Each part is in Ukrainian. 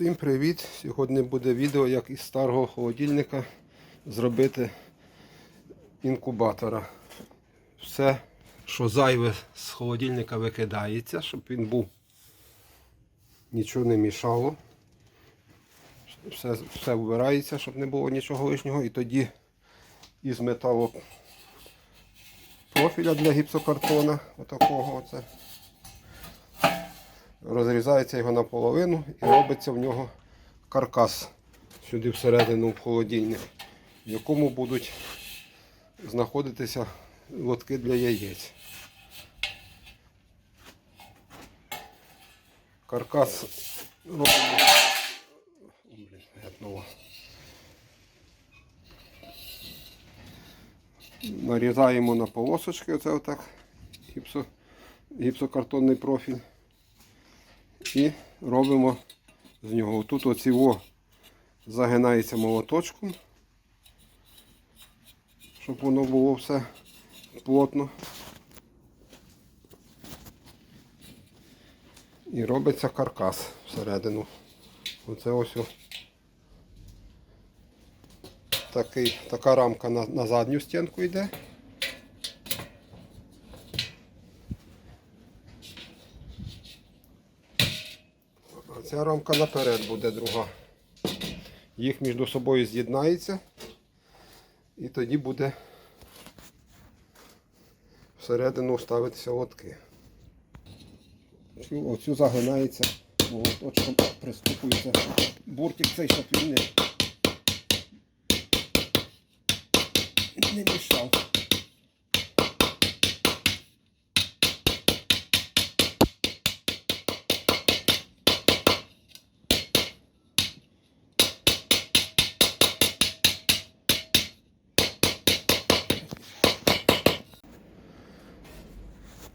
Всім привіт! Сьогодні буде відео, як із старого холодильника зробити інкубатора. Все, що зайве з холодильника викидається, щоб він був нічого не мішало. Все, все вбирається, щоб не було нічого лишнього. І тоді із металу профіля для гіпсокартона, отакого оце. Розрізається його наполовину і робиться в нього каркас сюди всередину в холодильник, в якому будуть знаходитися лотки для яєць. Каркас робимо. Нарізаємо на полосочки, оце отак гіпсокартонний профіль. І робимо з нього. Тут оці о загинається молоточком, щоб воно було все плотно. І робиться каркас всередину. Оце ось о. Такий, така рамка на, на задню стінку йде. Ця рамка наперед буде друга. Їх між собою з'єднається і тоді буде всередину ставитися лотки. Цю, оцю загинається, молоточком приступується буртик цей, щоб він не, не мішав.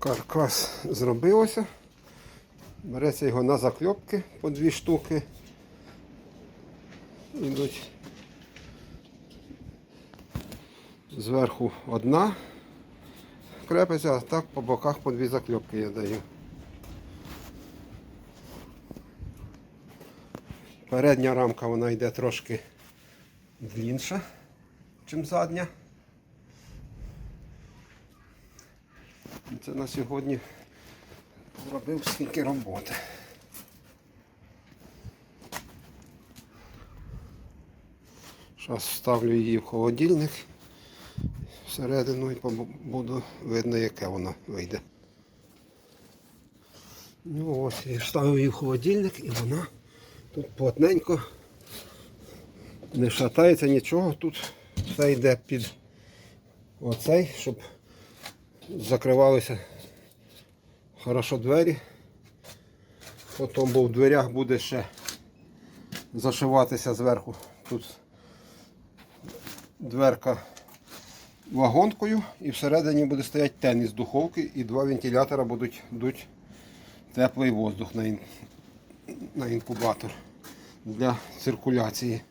Каркас зробилося. Береться його на закльопки по дві штуки. Ідуть. Зверху одна крепиться, а так по боках по дві закльопки я даю. Передня рамка вона йде трошки длінша, ніж задня. Це на сьогодні зробив скільки роботи. Зараз ставлю її в холодильник всередину і буду видно, яке воно вийде. Ну ось, я вставив її в холодильник і вона тут плотненько не шатається нічого. Тут все йде під оцей, щоб закривалися хорошо двері. Потім бо в дверях буде ще зашиватися зверху. Тут дверка вагонкою і всередині буде стояти тен із духовки і два вентилятора будуть дуть теплий воздух на, ін... на інкубатор для циркуляції.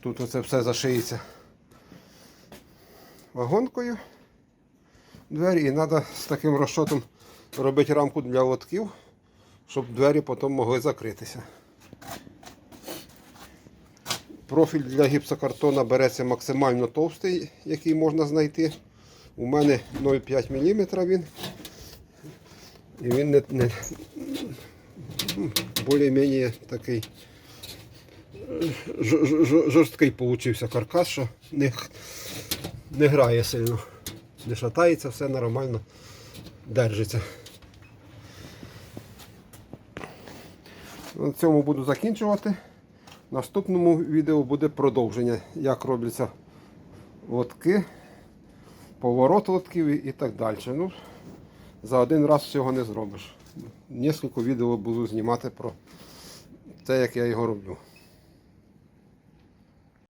Тут оце все зашиється вагонкою двері і треба з таким розчотом робити рамку для лотків, щоб двері потім могли закритися. Профіль для гіпсокартона береться максимально товстий, який можна знайти. У мене 0,5 мм він. І він не, не більш-менш такий ж- жорсткий получився каркас, що не, не грає сильно не шатається, все нормально держиться. На цьому буду закінчувати. В наступному відео буде продовження, як робляться лотки, поворот лотків і так далі. Ну, за один раз всього не зробиш. Нескільки відео буду знімати про те, як я його роблю.